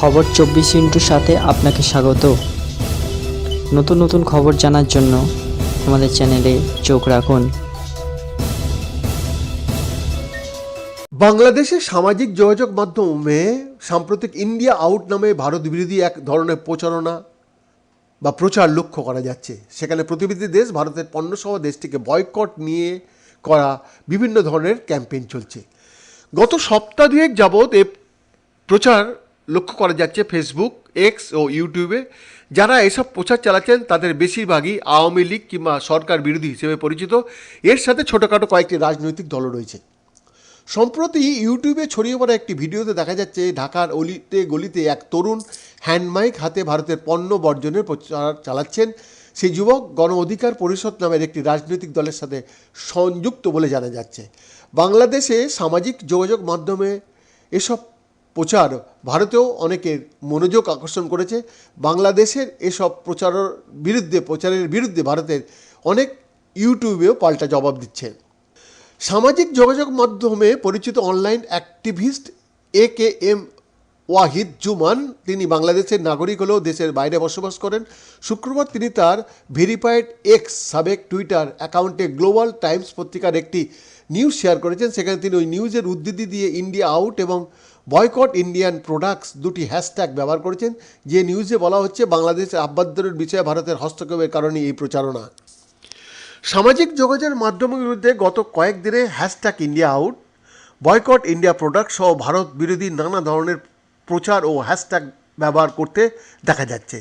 খবর চব্বিশ ইন্টুর সাথে আপনাকে স্বাগত। নতুন নতুন খবর জানার জন্য আমাদের চ্যানেলে চোখ রাখুন। বাংলাদেশের সামাজিক যোগাযোগ মাধ্যমে সাম্প্রতিক ইন্ডিয়া আউট নামে ভারত বিরোধী এক ধরনের প্রচারণা বা প্রচার লক্ষ্য করা যাচ্ছে। সেখানে প্রতিবেশী দেশ ভারতের পণ্যসহ দেশটিকে বয়কট নিয়ে করা বিভিন্ন ধরনের ক্যাম্পেইন চলছে। গত সপ্তাহ দুয়েক যাবৎ এ প্রচার লক্ষ্য করা যাচ্ছে ফেসবুক এক্স ও ইউটিউবে যারা এসব প্রচার চালাচ্ছেন, তাদের বেশিরভাগই আওয়ামী লীগ কিংবা সরকার বিরোধী হিসেবে পরিচিত। এর সাথে ছোটোখাটো কয়েকটি রাজনৈতিক দলও রয়েছে। সম্প্রতি ইউটিউবে ছড়িয়ে পড়া একটি ভিডিওতে দেখা যাচ্ছে, ঢাকার অলিতে গলিতে এক তরুণ হ্যান্ডমাইক হাতে ভারতের পণ্য বর্জনের প্রচার চালাচ্ছেন। সেই যুবক গণ অধিকার পরিষদ নামের একটি রাজনৈতিক দলের সাথে সংযুক্ত বলে জানা যাচ্ছে। বাংলাদেশে সামাজিক যোগাযোগ মাধ্যমে এসব প্রচার ভারতেও অনেকের মনোযোগ আকর্ষণ করেছে। বাংলাদেশের এসব প্রচারের বিরুদ্ধে প্রচারের বিরুদ্ধে ভারতের অনেক ইউটিউবেও পাল্টা জবাব দিচ্ছে। সামাজিক যোগাযোগ মাধ্যমে পরিচিত online activist A K M Wahid Zuman, তিনি বাংলাদেশের নাগরিক হলেও দেশের বাইরে বসবাস করেন। শুক্রবার তিনি তার ভেরিফাইড এক্স সাবেক টুইটার অ্যাকাউন্টে গ্লোবাল টাইমস পত্রিকার একটি নিউজ শেয়ার করেছেন। সেখানে তিনি ওই নিউজের উদ্ধৃতি দিয়ে ইন্ডিয়া আউট এবং বয়কট ইন্ডিয়ান প্রোডাক্টস দুটি হ্যাশট্যাগ ব্যবহার করেছেন। যে নিউজে বলা হচ্ছে বাংলাদেশের আভ্যন্তরীণ বিষয়ে ভারতের হস্তক্ষেপের কারণে এই প্রচারণা। সামাজিক যোগাযোগের মাধ্যমের বিরুদ্ধে গত কয়েকদিনে hashtag India out, boycott India product সহ ভারত বিরোধী নানা ধরনের প্রচার ও হ্যাশট্যাগ ব্যবহার করতে দেখা যাচ্ছে।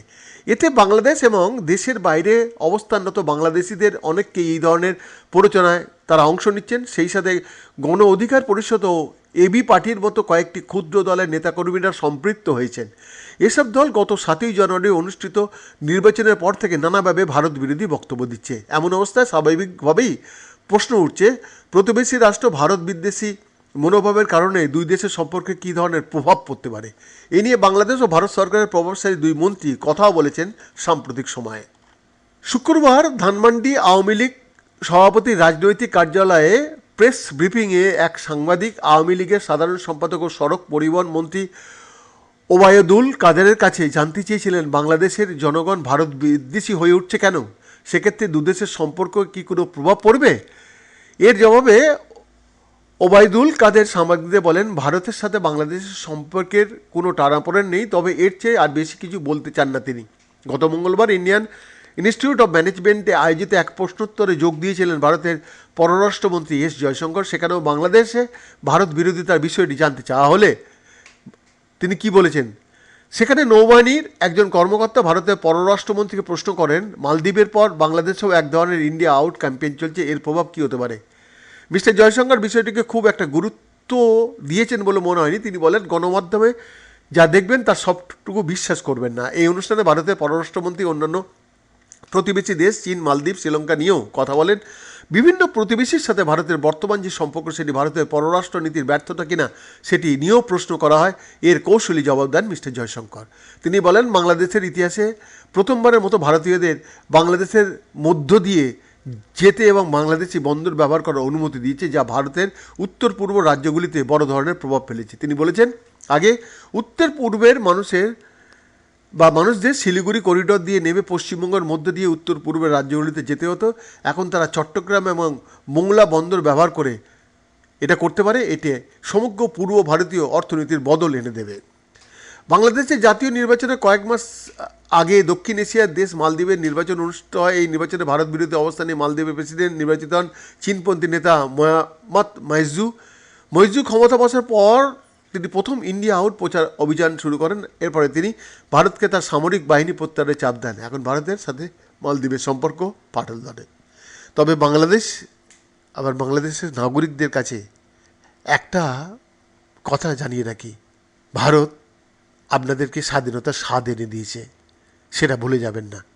এতে বাংলাদেশ এবং দেশের বাইরে অবস্থানরত বাংলাদেশিদের অনেককে এই ধরনের প্ররোচনায় তারা অংশ নিচ্ছেন। সেই সাথে গণ অধিকার পরিষদ ও এবি পার্টির মতো কয়েকটি ক্ষুদ্র দলের নেতাকর্মীরা সম্পৃক্ত হয়েছেন। এসব দল গত সাতই জানুয়ারি অনুষ্ঠিত নির্বাচনের পর থেকে নানাভাবে ভারত বিরোধী বক্তব্য দিচ্ছে। এমন অবস্থায় স্বাভাবিকভাবেই প্রশ্ন উঠছে, প্রতিবেশী রাষ্ট্র ভারত বিদ্বেষী মনোভাবের কারণে দুই দেশের সম্পর্কে কী ধরনের প্রভাব পড়তে পারে? এ নিয়ে বাংলাদেশ ও ভারত সরকারের প্রভাবশালী দুই মন্ত্রী কথাও বলেছেন সাম্প্রতিক সময়ে। শুক্রবার ধানমান্ডি আওয়ামী লীগ সভাপতি রাজনৈতিক কার্যালয়ে প্রেস ব্রিফিংয়ে এক সাংবাদিক, আওয়ামী লীগের সাধারণ সম্পাদক ও সড়ক পরিবহন মন্ত্রী ওবায়দুল কাদেরের কাছে জানতে চেয়েছিলেন, বাংলাদেশের জনগণ ভারত বিদ্বেষী হয়ে উঠছে কেন? সেক্ষেত্রে দুদেশের সম্পর্ক কি কোনো প্রভাব পড়বে? এর জবাবে ওবায়দুল কাদের সাংবাদিকদের বলেন, ভারতের সাথে বাংলাদেশের সম্পর্কের কোনো টানাপোড়েন নেই, তবে এর চেয়ে আর বেশি কিছু বলতে চান না তিনি। গত মঙ্গলবার ইন্ডিয়ান ইনস্টিটিউট অফ ম্যানেজমেন্টে আয়োজিত এক প্রশ্নোত্তরে যোগ দিয়েছিলেন ভারতের পররাষ্ট্রমন্ত্রী এস জয়শঙ্কর। সেখানেও বাংলাদেশে ভারত বিরোধিতার বিষয়টি জানতে চাওয়া হলে তিনি কি বলেছেন? সেখানে নৌবাহিনীর একজন কর্মকর্তা ভারতের পররাষ্ট্রমন্ত্রীকে প্রশ্ন করেন, মালদ্বীপের পর বাংলাদেশেও এক ধরনের ইন্ডিয়া আউট ক্যাম্পেইন চলছে, এর প্রভাব কী হতে পারে? মিস্টার জয়শঙ্কর বিষয়টিকে খুব একটা গুরুত্ব দিয়েছেন বলে মনে হয়নি। তিনি বলেন, গণমাধ্যমে যা দেখবেন তার সবটুকু বিশ্বাস করবেন না। এই অনুষ্ঠানে ভারতের পররাষ্ট্রমন্ত্রী, অন্যান্য প্রতিবেশী দেশ, চীন, মালদ্বীপ, শ্রীলঙ্কা নিয়েও কথা বলেন। বিভিন্ন প্রতিবেশীর সাথে ভারতের বর্তমান যে সম্পর্ক, সেটি ভারতের পররাষ্ট্র নীতির ব্যর্থতা কিনা, সেটি নিয়েও প্রশ্ন করা হয়। এর কৌশলী জবাব দেন মিস্টার জয়শঙ্কর। তিনি বলেন, বাংলাদেশের ইতিহাসে প্রথমবারের মতো ভারতীয়দের, বাংলাদেশের মধ্য দিয়ে যেতে এবং বাংলাদেশি বন্দর ব্যবহার করার অনুমতি দিয়েছে, যা ভারতের উত্তর পূর্ব রাজ্যগুলিতে বড় ধরনের প্রভাব ফেলেছে। তিনি বলেছেন, আগে উত্তর পূর্বের মানুষের বা মানুষদের শিলিগুড়ি করিডোর দিয়ে নেমে পশ্চিমবঙ্গের মধ্যে দিয়ে উত্তর পূর্বের রাজ্যগুলিতে যেতে হতো। এখন তারা চট্টগ্রাম এবং মোংলা বন্দর ব্যবহার করে এটা করতে পারে। এতে সমগ্র পূর্ব ভারতীয় অর্থনীতির বদল এনে দেবে। বাংলাদেশের জাতীয় নির্বাচনে কয়েক মাস আগে দক্ষিণ এশিয়ার দেশ মালদ্বীপের নির্বাচন অনুষ্ঠিত হয়। এই নির্বাচনে ভারত বিরোধী অবস্থানে মালদ্বীপের প্রেসিডেন্ট নির্বাচিত হন চীনপন্থী নেতা মোহাম্মদ মাইজু। মইজু ক্ষমতা বসার পর তিনি প্রথম ইন্ডিয়া আউট প্রচার অভিযান শুরু করেন। এরপরে তিনি ভারতকে তার সামরিক বাহিনী প্রত্যাহারের চাপ দেন। এখন ভারতের সাথে মালদ্বীপের সম্পর্ক পাটল ধরে। তবে বাংলাদেশ, আবার বাংলাদেশের নাগরিকদের কাছে একটা কথা জানিয়ে রাখি। ভারত আপনাদেরকে স্বাধীনতার স্বাদ এনে দিয়েছে সেটা ভুলে যাবেন না।